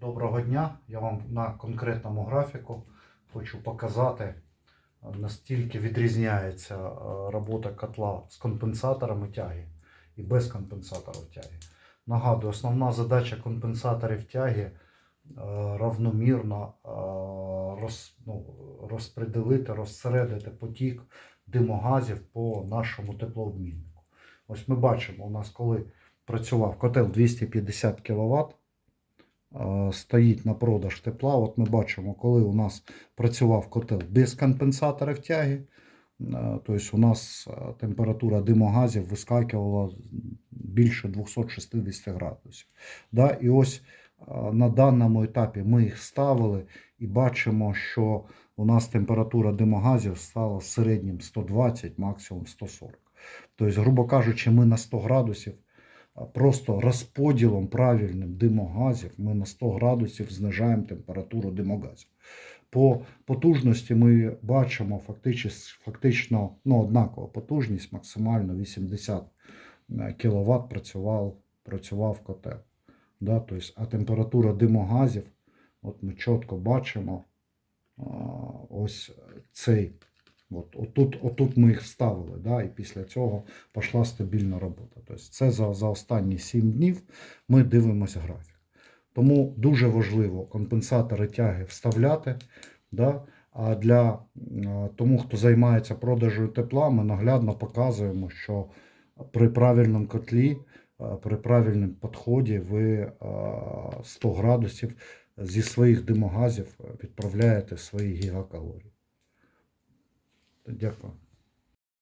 Доброго дня. Я вам на конкретному графіку хочу показати, настільки відрізняється е, робота котла з компенсаторами тяги і без компенсаторів тяги. Нагадую, основна задача компенсаторів тяги е, равномірно е, роз, ну, розпределити, розсередити потік димогазів по нашому теплообміннику. Ось ми бачимо, у нас коли працював котел 250 кВт, е, стоїть на продаж тепла. От ми бачимо, коли у нас працював котел без компенсаторів тяги, е, тобто у нас е, температура димогазів вискакувала більше 260 градусів. Да? І ось е, на даному етапі ми їх ставили і бачимо, що у нас температура димогазів стала в середньому 120, максимум 140. Тобто, грубо кажучи, ми на 100 градусів просто розподілом правильним димогазів ми на 100 градусів знижаємо температуру димогазів. По потужності ми бачимо фактично, ну, однакова потужність, максимально 80 кВт працював, працював котел. Да, тобто, а температура димогазів, от ми чітко бачимо, ось цей. От, отут, отут ми їх вставили, да, і після цього пішла стабільна робота. Тобто це за, за останні 7 днів ми дивимося графік. Тому дуже важливо компенсатори тяги вставляти. Да, а для е, тому, хто займається продажем тепла, ми наглядно показуємо, що при правильному котлі, е, при правильному підході ви е, 100 градусів зі своїх димогазів відправляєте свої гігакалорії. Дякую.